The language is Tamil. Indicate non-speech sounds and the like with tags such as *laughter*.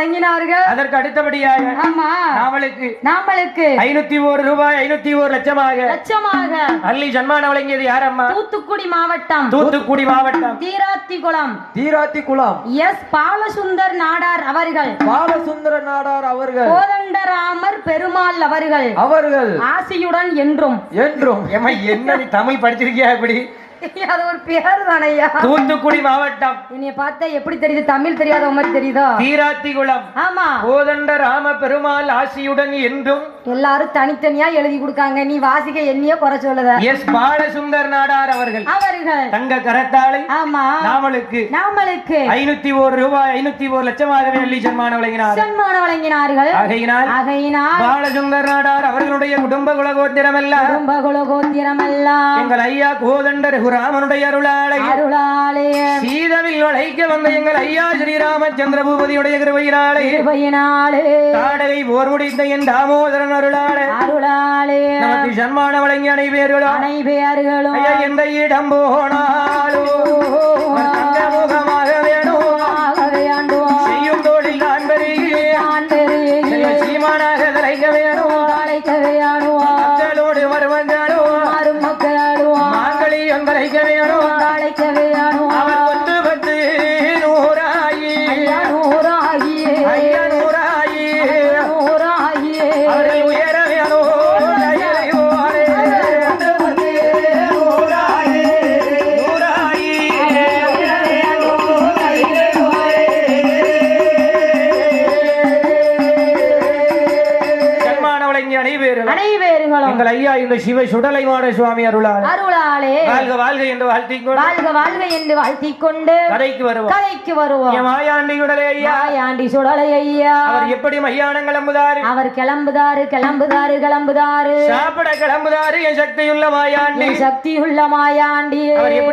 வழங்கினார்கள். அதற்கு அடுத்தபடியாக ஆமா. நாமளுக்கு ஐநூத்தி ஒரு ரூபாய் ஐநூத்தி ஒரு லட்சமாக லட்சமாக அள்ளி சன்மானம் வழங்கியது யாரம்மா? தூத்துக்குடி மாவட்டம். தூத்துக்குடி மாவட்டம். தீராத்திகுளம். தீராத்தி குளம் எஸ். பாலசுந்தர் நாடார் அவர்கள். பாலசுந்தர நாடார் அவர்கள். கோதண்டராமர் பெருமாள் அவர்கள். அவர்கள். ஆசியுடன் என்றும். என்றும். என்ன தமிழ் படிச்சிருக்கியா இப்படி? *laughs* அது ஒரு பேர் தானையா தூத்துக்குடி மாவட்டம். என்னைய பார்த்தா எப்படி தெரியுது? தமிழ் தெரியாத மாதிரி தெரியுதோ? தீராத்திகுளம். ஆமா. கோதண்ட ராம பெருமாள் ஆசியுடன் என்றும் எல்லாரும் தனித்தனியா எழுதி கொடுக்காங்க. நீ வாசிக்க என்னைய குறை சொல்லுத. எஸ். பாலசுந்தர் நாடார் அவர்கள். அவர்கள். தங்க கரத்தாளை. ஆமா. நாமலுக்கு நாமளுக்கு. ஐநூத்தி ஒரு ரூபாய் ஐநூத்தி ஒரு லட்சமாகவே அள்ளி சன்மானம் வழங்கினார் சன்மானம் வழங்கினார்கள். ஆகையினால் ஆகையினால் பாலசுந்தர் நாடார் அவர்களுடைய குடும்ப குலகோத்திரம் எல்லாம் குடும்ப குலகோத்திரமெல்லாம் எங்கள் ஐயா கோதண்ட ரகுராமனுடைய அருளாளை அருளாலே சீதவில் வளைக்க வந்த எங்கள் ஐயா ஸ்ரீராமச்சந்திர பூபதியுடைய கிருபையினாலே கிருபையினாலே. தாடகை போர் முடிந்த என் தாமோதரன் அருளாளே. அருளாலே நமக்கு சன்மானம் வழங்கி அனைவர்களும் அனைவர்களும் ஐயா எந்த இடம் போனாலும் வேணும் செய்யும் தொழில் நான் செல்வ சீமானாக வேணும் அழைக்கவே ஆடுவோம் அனைவர்களும் எங்கள் ஐயா இந்த சிவ சுடலை மாட சுவாமி அருளால். அருளாலே. வாழ்க வாழ்க என்று வாழ்த்திக் கொண்டு வாழ்க வாழ்க என்று வாழ்த்திக் கொண்டு கதைக்கு வருவோம். கதைக்கு வருவோம். என் மாயாண்டி உடலே ஐயா. ஆண்டி சுடலை ஐயா. அவர் எப்படி மையானம் கிளம்புதாரு? அவர் கிளம்புதாரு கிளம்புதாரு கிளம்புதாரு. சாப்பிட கிளம்புதாரு என் சக்தியுள்ள மாயாண்டி. சக்தியுள்ள மாயாண்டி. அவர் எப்படி